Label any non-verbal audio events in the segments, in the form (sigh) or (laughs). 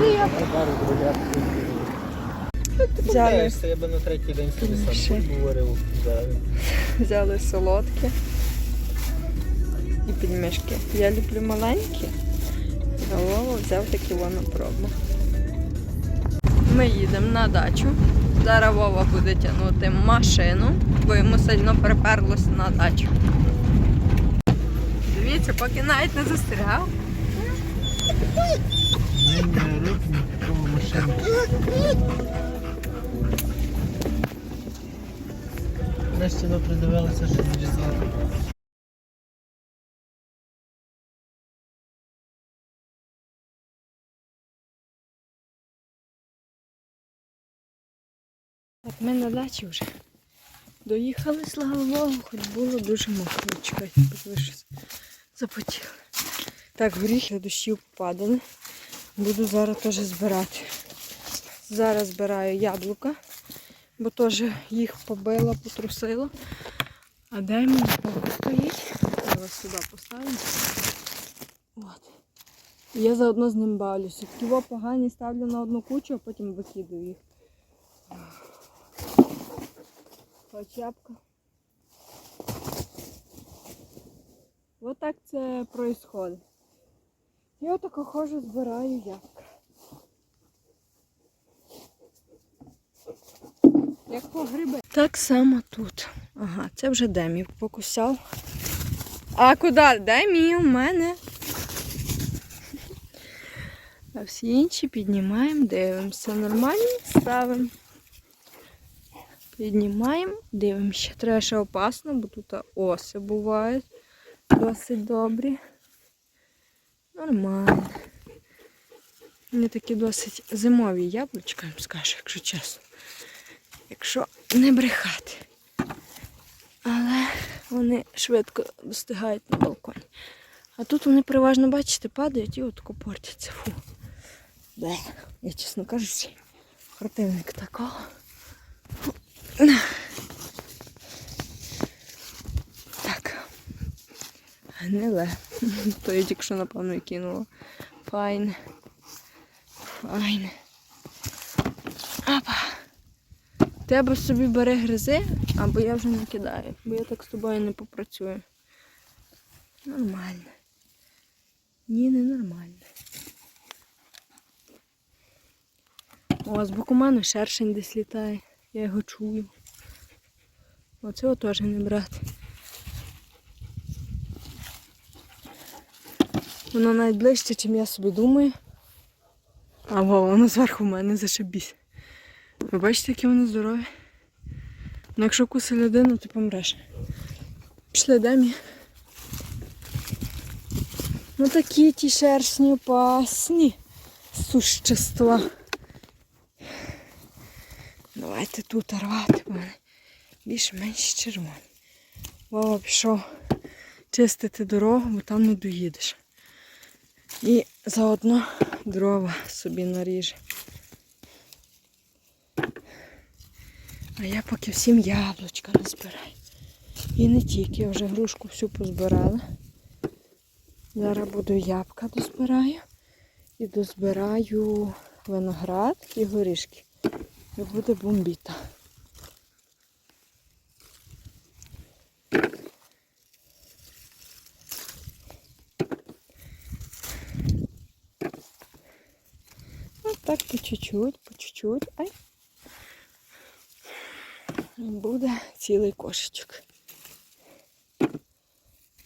Я взяли, я би на третій день собі сам говорив. взяли солодкі і підмішки. Я люблю маленькі, а Вова взяв такі воно пробу. Ми їдемо на дачу. Зараз Вова буде тягнути машину, бо йому сильно приперлося на дачу. Дивіться, поки навіть не застряв. Ні, не рук, нікого машину. Нарешті ви придивилися, що зрізали. Так, ми на дачі вже. Доїхали, слава Богу, хоч було дуже мокро. Чекайте, бо ви щось запотіли. Так, горіхи дощів попадали. Буду зараз теж збирати. Зараз збираю яблука, бо теж їх побила, потрусила. А де поки стоїть? Зараз сюди поставимо. От. Я заодно з ним бавлюся. Такі погані ставлю на одну кучу, а потім викидаю їх. Хоч ябка. Вот так це происходит. Я отако ходжу, збираю ябка. Як по гриби. Так само тут. Ага, це вже демів покусав. А куди? Демі у мене. А всі інші піднімаємо, дивимося. Нормально ставимо. Піднімаємо, дивимося. Треба ще опасно, бо тут оси бувають досить добрі. Нормально. Вони такі досить зимові яблучка, скажу, якщо чесно. Якщо не брехати. Але вони швидко достигають на балконі. А тут вони переважно, бачите, падають і отако портяться. Фу. Де. Я, чесно кажучи, противник такого. Так. Гниле. (laughs) То я тільки що, напевно, і кинула. Файне. Файне. Апа. Тебе собі бере гризи, або я вже не кидаю, бо я так з тобою не попрацюю. Нормально. Ні, не нормально. О, з боку мене шершень десь літає. Я його чую. Оцього теж не брати. Воно навіть ближче, ніж я собі думаю. А во, воно зверху в мене зашибісь. Ви бачите, які вони здорові? Ну якщо куси людину, ти помреш. Пішли демі. Ну такі ті шершні опасні существа. Давайте тут рвати, бо вони більш-менш червоні. Вова пішов чистити дорогу, бо там не доїдеш. І заодно дрова собі наріже. А я поки всім яблучка не збираю. І не тільки, я вже грушку всю позбирала. Зараз буду ябка дозбираю. І дозбираю виноград і горішки. І буде бомбіта. Так по чуть-чуть, по чуть-чуть. Ай. Буде цілий кошечок.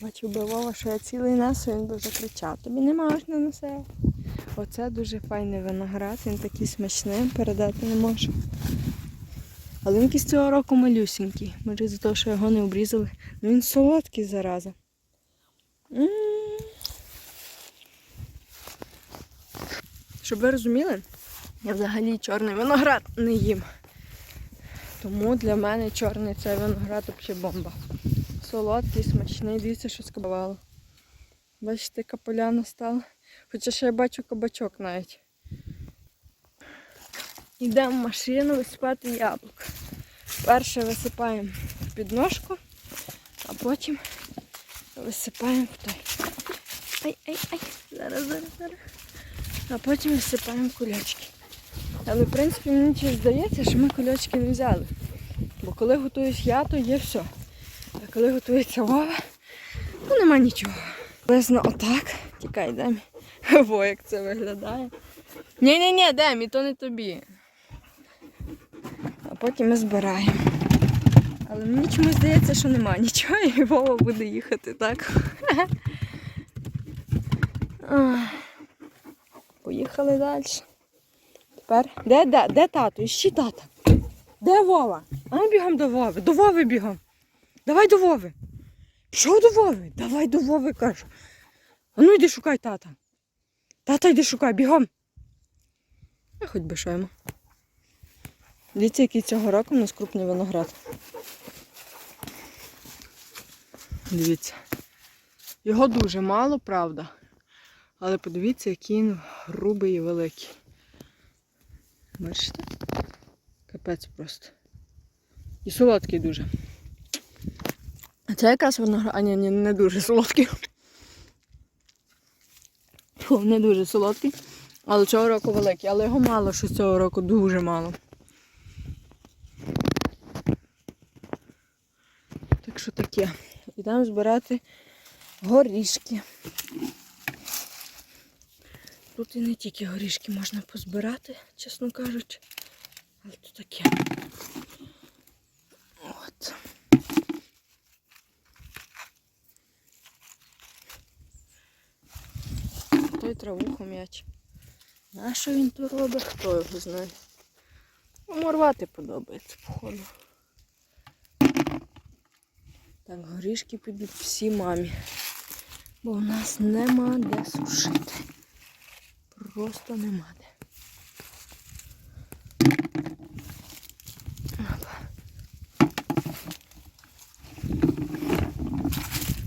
Бачив би що я цілий несу, він би закричав. Тобі не можна несе. Оце дуже файний виноград, він такий смачний, передати не можу. Але він якийсь цього року малюсенький. Може за того, що його не обрізали. Ну він солодкий зараза. М. Щоб ви розуміли, я взагалі чорний виноград не їм. Тому для мене чорний цей виноград взагалі бомба. Солодкий, смачний, дивіться, що скабувало. Бачите, яка поляна стала. Хоча ще я бачу кабачок навіть. Йдемо в машину висипати яблук. Перше висипаємо в підножку, а потім висипаємо в той. Ай, ай, ай, зараз, зараз, зараз. А потім висипаємо кульочки. Але в принципі мені щось здається, що ми кульочки не взяли. Бо коли готуюсь я, то є все. А коли готується Вова, ну нема нічого. Приблизно отак. Тікай, Демі. Во, як це виглядає. Ні-ні-ні, Демі, то не тобі. А потім ми збираємо. Але мені чомусь здається, що нема нічого, і Вова буде їхати, так? (laughs) Поїхали далі. Тепер. Де, де, де тато? Іщи тата. Де Вова? А ну бігом до Вови. До Вови бігом. Давай до Вови. Пішов до Вови? Давай до Вови, кажу. А ну йди шукай тата. Тата йди шукай, бігом. А хоч би що. Дивіться, який цього року у нас крупний виноград. Дивіться. Його дуже мало, правда. Але подивіться, який він грубий і великий. Бачите? Капець просто. І солодкий дуже. А це якраз виноград. А ні, ні, не дуже солодкий. Не дуже солодкий. Але цього року великий. Але його мало, що цього року дуже мало. Так що таке. Йдемо збирати горішки. Тут і не тільки горішки можна позбирати, чесно кажучи. Але то таке. От. Той траву хом'яч. На що він то робить, хто його знає. Йому рвати подобається, походу. Так, горішки підуть всі мамі. Бо в нас нема де сушити. Просто нема де.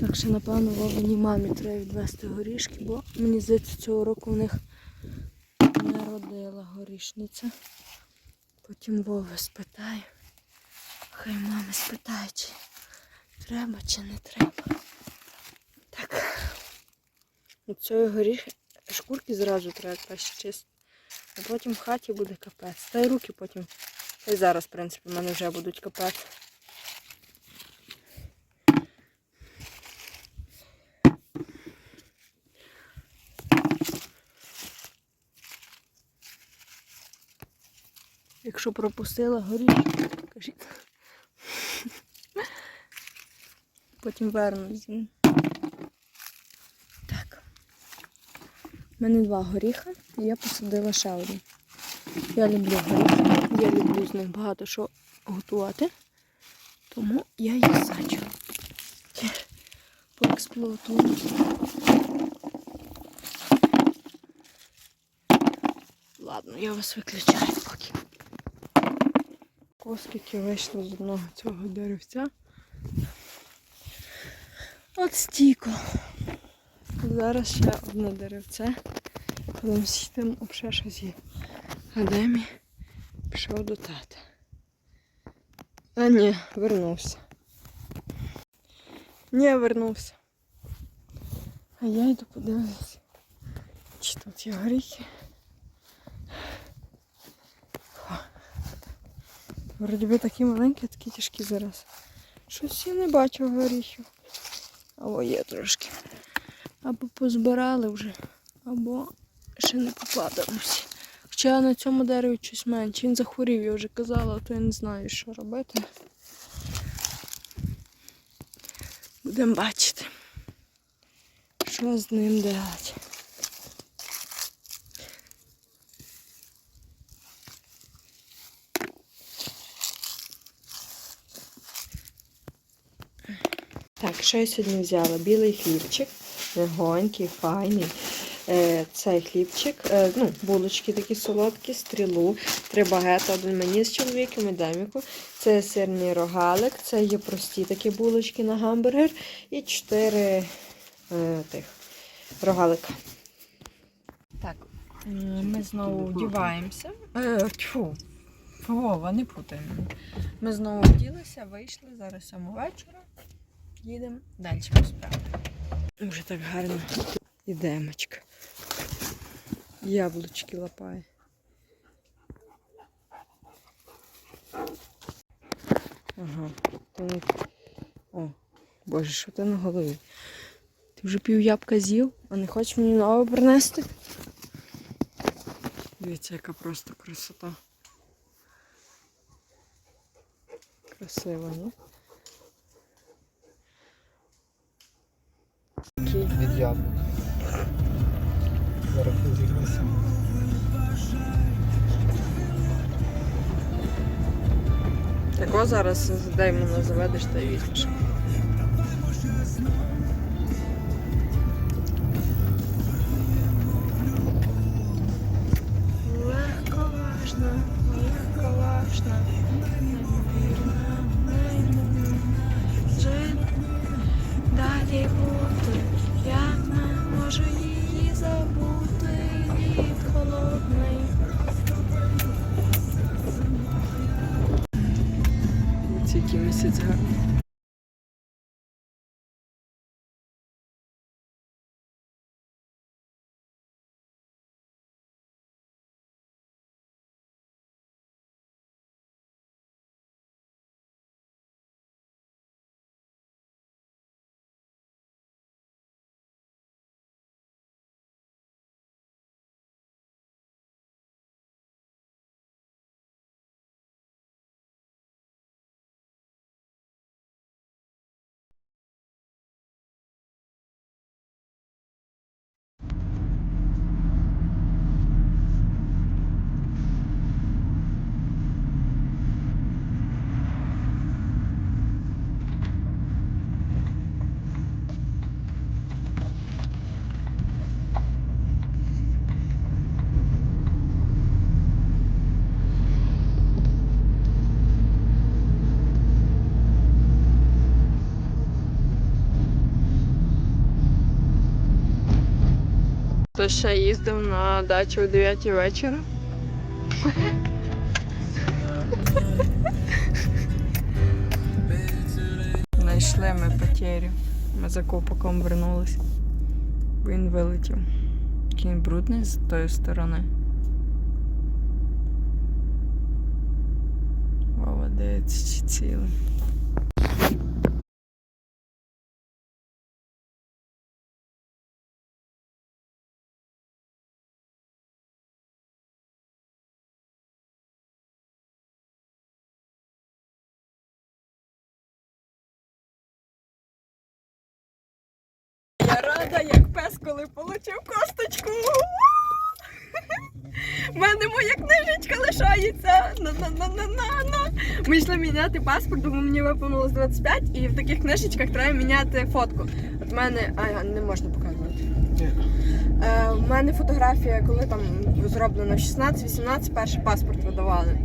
Так що, напевно, Вовиній мамі треба відвести горішки, бо мені здається, цього року в них не родила горішниця. Потім Вова спитає. Хай мами спитає, чи треба, чи не треба. Так. Цієї горішки шкурки зразу треба краще чистити. А потім в хаті буде капець. Та й руки потім. Та й зараз, в принципі, в мене вже будуть капець. Якщо пропустила горішки, кажіть. Потім вернусь. У мене два горіха, і я посадила ще один. Я люблю горіхи, я люблю з них багато що готувати, тому я їх саджу. Поексплуатую. Ладно, я вас виключаю поки. Оскільки вийшло з одного цього деревця. От стійко. Зараз ще одне деревце. Будемо сітим обше щось є. А Демі пішов до тата. А ні, вернувся. Ні, вернувся. А я йду подивитися. Чи тут є горіхи? Вроді би такі маленькі, такі тяжкі зараз. Щось я не бачу горіхів. Або є трошки. Або позбирали вже, або ще не попадали. Хоча на цьому дереві щось менше. Він захворів, я вже казала, то я не знаю, що робити. Будемо бачити, що з ним делать. Так, що я сьогодні взяла? Білий хлібчик, легонький, файний. Е, Цей хлібчик, е, ну, булочки такі солодкі, стрілу, три багета, один мені з чоловіком і Деміку. Це сирний рогалик, це є прості такі булочки на гамбургер і чотири е, тих рогалика. Так, ми знову вдіваємося. Тьфу, Вова, не путаємо. Ми знову вділися, вийшли, зараз сьому вечора. Їдемо далі по справі. Вже так гарно ідемочка. Яблучки лапає. Ага. Ти. О, боже, що ти на голові? Ти вже пів ябка з'їв, а не хочеш мені нове принести? Дивіться, яка просто красота. Красиво, ні? Від яблук. Так о, зараз дай йому заведеш та й візьмеш. Хто ще їздив на дачу о 9 вечора? Знайшли ми потерю. Ми за копаком вернулися. Він вилетів. Він брудний з тої сторони. Вова дивиться чи цілий. Я рада, як пес, коли получив косточку. У мене моя книжечка лишається. На-на-на-на-на-на. Ми йшли міняти паспорт, бо мені виповнилось 25, і в таких книжечках треба міняти фотку. От в мене. А, не можна показувати. Е, у мене фотографія, коли там зроблено 16-18, перший паспорт видавали.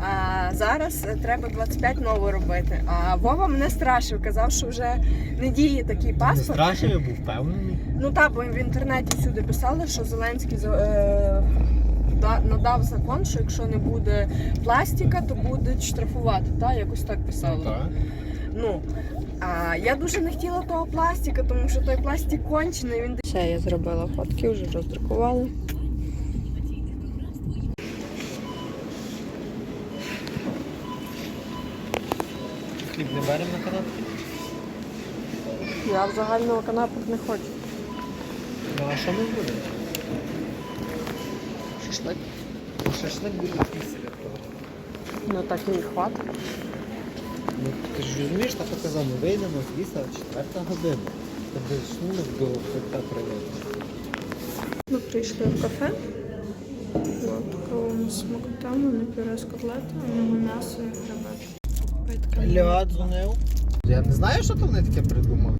А зараз треба 25 нову робити. А Вова мене страшив, казав, що вже не діє такий Не паспорт. страшно, я був впевнений. Ну так, бо в інтернеті всюди писали, що Зеленський е, надав закон, що якщо не буде пластика, то будуть штрафувати. Та? Якось так писали. Так. Ну, а я дуже не хотіла того пластика, тому що той пластик кончений. Він... Все, я зробила фотки, вже роздрукували. Хліб не беремо на канапки? Я в загального канапок не хочу. Ну а що ми будемо? Шашлик. Шашлик буде після того. Ну так і хватить. Ну, ти ж розумієш, так показав, ми вийдемо з ліса четверта година. Тобто шлунок до хребта прийняти. Ми прийшли в кафе. От такого у нас смакота, не пюре з котлети, у нього м'ясо і хребет. Ля, дзвонив. Я не знаю, що там вони таке придумали.